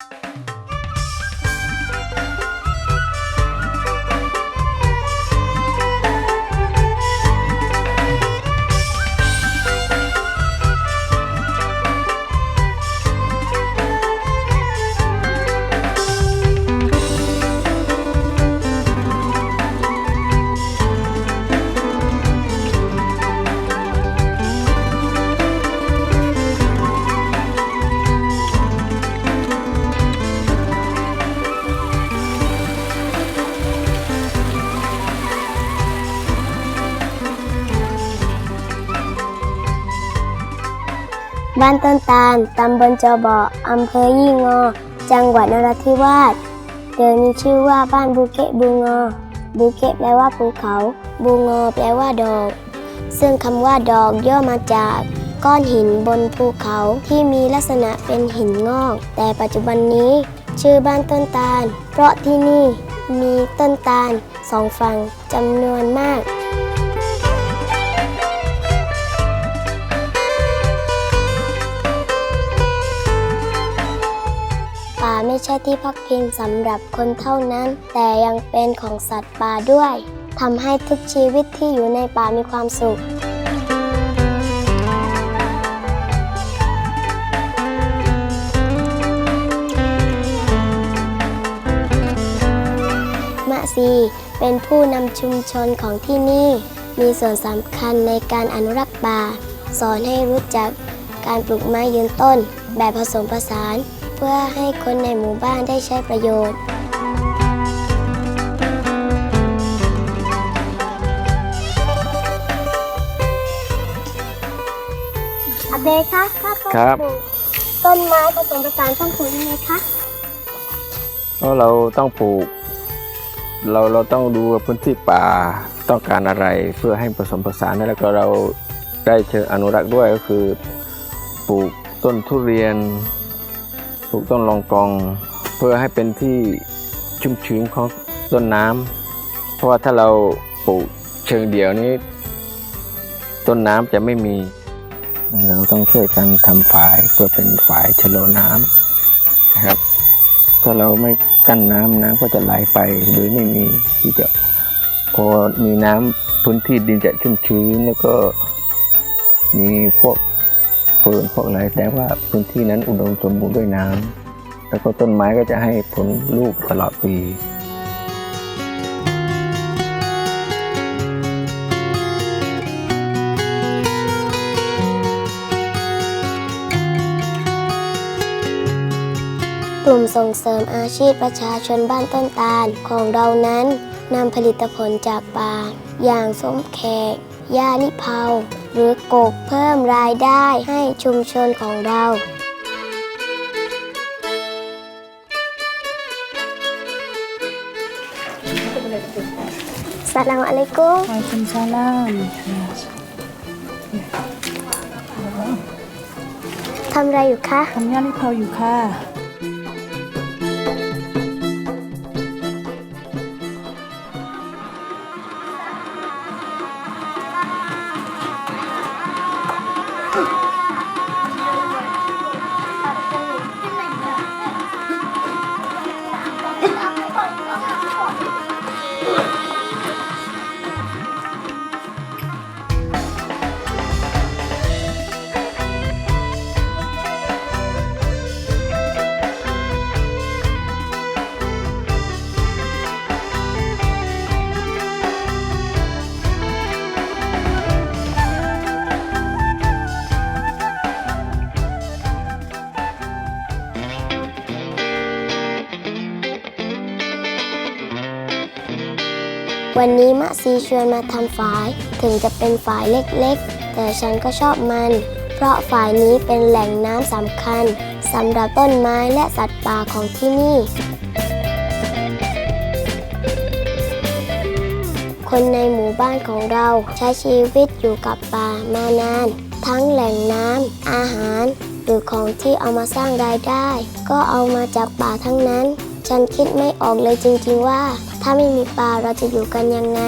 you บ้านต้นตาล ตำบลจอบ่ออำเภอยี่งอ จังหวัดนราธิวาส เดิมมีชื่อว่าบ้านบูเกะบูงอ บูเกะแปลว่าภูเขา บูงอแปลว่าดอก ซึ่งคำว่าดอกย่อมาจากก้อนหินบนภูเขาที่มีลักษณะเป็นหินงอก แต่ปัจจุบันนี้ชื่อบ้านต้นตาล เพราะที่นี่มีต้นตาลสองฝั่งจำนวนมาก ช่ที่พักพิงสำหรับคนเท่านั้น แต่ยังเป็นของสัตว์ป่าด้วยทำให้ทุกชีวิตที่อยู่ในป่ามีความสุขมะซีเป็นผู้นำชุมชนของที่นี่ มีส่วนสำคัญในการอนุรักษ์ป่า สอนให้รู้จักการปลูกไม้ยืนต้น แบบผสมผสาน เพื่อให้คนในหมู่บ้านได้ใช้ประโยชน์ อาเบคะถ้าต้องครับ ปลูกต้นไม้ผสมผสานต้องปลูกยังไงคะเพราะเราต้องปลูก เราเราต้องดูว่าพื้นที่ป่าต้องการอะไรเพื่อให้ผสมผสานแล้วก็เราได้เชิงอนุรักษ์ด้วยก็คือ ปลูกต้นทุเรียน ปลูกต้นลองกอง เพื่อให้เป็นที่ชุ่มชื้นของต้นน้ำเพราะว่าถ้าเราปลูกเชิงเดียวนี้ ต้นน้ำจะไม่มี เราต้องช่วยกันทำฝายเพื่อเป็นฝายชะโลอน้ำนะครับ ถ้าเราไม่กั้นน้ำน้ำก็จะไหลไปโดยไม่มีที่จะพอมีน้ำพื้นที่ดินจะชุ่มชื้นแล้วก็มีพวก ฟิร์นพวกอะไรแต่ว่าพื้นที่นั้นอุดมสมบูรณ์ด้วยน้ำแล้วก็ต้นไม้ก็จะให้ผลลูกตลอดปีกลุ่มส่งเสริมอาชีพประชาชนบ้านต้นตาลของเรานั้นนำผลิตผลจากป่า อย่างส้มแขก หญ้าลิเผาหรือกกเพิ่มรายได้ให้ชุมชนของเราสลามอะลัยกุม Waalaikumsalam. ทำอะไรอยู่คะ ทำย่าลิเพาอยู่ค่ะ วันนี้มะซีชวนมาทำฝาย ถึงจะเป็นฝายเล็กๆ แต่ฉันก็ชอบมัน เพราะฝายนี้เป็นแหล่งน้ำสำคัญสำหรับต้นไม้และสัตว์ป่าของที่นี่ คนในหมู่บ้านของเราใช้ชีวิตอยู่กับป่ามานาน ทั้งแหล่งน้ำอาหาร หรือของที่เอามาสร้างรายได้ ก็เอามาจากป่าทั้งนั้น ฉันคิดไม่ออกเลยจริงๆว่า ถ้าไม่มีปลาเราจะอยู่กันยังไง